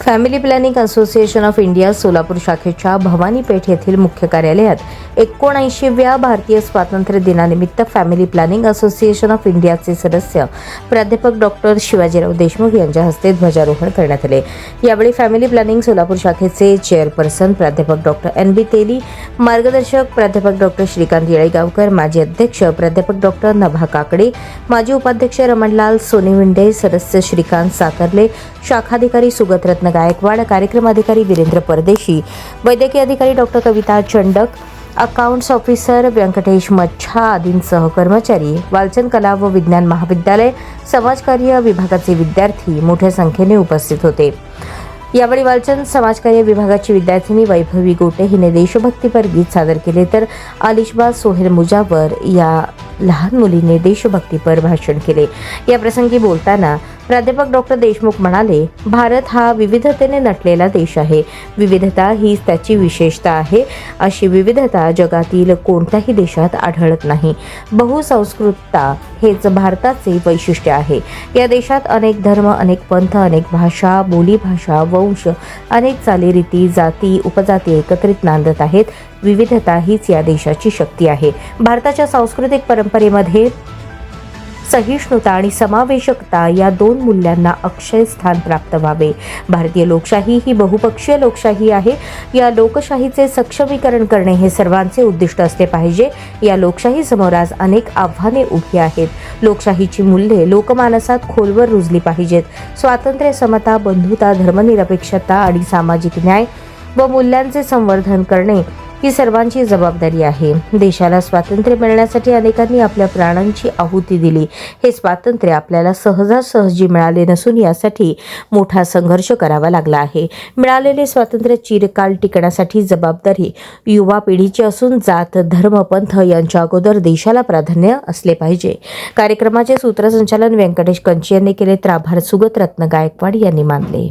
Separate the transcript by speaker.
Speaker 1: Family planning association of India Solapur शाखेच्या भवानी पेठ येथील मुख्य कार्यालयात एकोणऐंशीव्या भारतीय स्वातंत्र्य दिनानिमित्त फॅमिली प्लॅनिंग असोसिएशन ऑफ इंडियाचे सदस्य प्राध्यापक डॉक्टर शिवाजीराव देशमुख यांच्या हस्ते ध्वजारोहण करण्यात आले. यावेळी फॅमिली प्लॅनिंग सोलापूर शाखेचे चेअरपर्सन प्राध्यापक डॉक्टर एन बी तेली मार्गदर्शक प्राध्यापक डॉक्टर श्रीकांत येळेगावकर माजी अध्यक्ष प्राध्यापक डॉक्टर नभा काकडे माजी उपाध्यक्ष रमणलाल सोनेविंडे सदस्य श्रीकांत साकरले शाखाधिकारी सुगतरत्न गायकवाड कार्यक्रम अधिकारी वीरेंद्र परदेशी वैद्यकीय अधिकारी doctor Kavita Chandak accounts officer Venkatesh Machha आदींसह कर्मचारी वालचंद कला व विज्ञान महाविद्यालय समाजकार्य विभागाचे विद्यार्थी मोठ्या संख्येने उपस्थित होते. यावेळी वालचंद समाजकार्य विभागाची विद्यार्थिनी वैभवी गोटे हिने देशभक्तीपर गीत सादर केले तर अलिशबा सोहेल मुजावर या लहान मुलीने देशभक्तीपर भाषण केले. या प्रसंगी बोलताना प्राध्यापक डॉक्टर देशमुख म्हणाले भारत हा विविधतेने नटलेला देश आहे. विविधता हीच त्याची विशेषता आहे. अशी विविधता जगातील कोणत्याही देशात आढळत नाही. बहुसंस्कृतता हेच भारताचे वैशिष्ट्य आहे. या देशात अनेक धर्म अनेक पंथ अनेक भाषा बोलीभाषा वंश अनेक चालीरीती जाती उपजाती एकत्रित नांदत आहेत. विविधता हीच या देशाची शक्ती आहे. भारताच्या सांस्कृतिक परंपरेमध्ये सहिष्णुता आणि समावेशकता या दोन मूल्यांना अक्षय स्थान प्राप्त व्हावे. भारतीय लोकशाही ही बहुपक्षीय लोकशाही आहे. या लोकशाहीचे सक्षमीकरण करणे हे सर्वांचे उद्दिष्ट असले पाहिजे. या लोकशाही समोर आज अनेक आव्हाने उभी आहेत. लोकशाहीची मूल्ये लोकमानसात खोलवर रुजली पाहिजेत. स्वातंत्र्य समता बंधुता धर्मनिरपेक्षता आणि सामाजिक न्याय व मूल्यांचे संवर्धन करणे ही सर्वांची जबाबदारी आहे. देशाला स्वातंत्र्य मिळण्यासाठी अनेकांनी आपल्या प्राणांची आहुती दिली. हे स्वातंत्र्य आपल्याला सहजासहजी मिळाले नसून यासाठी मोठा संघर्ष करावा लागला आहे. मिळालेले स्वातंत्र्य चिरकाल टिकण्यासाठी जबाबदारी युवा पिढीची असून जात धर्म पंथ यांच्या अगोदर देशाला प्राधान्य असले पाहिजे. कार्यक्रमाचे सूत्रसंचालन व्यंकटेश कंची यांनी केले तर आभार. सुगत रत्न गायकवाड यांनी मानले.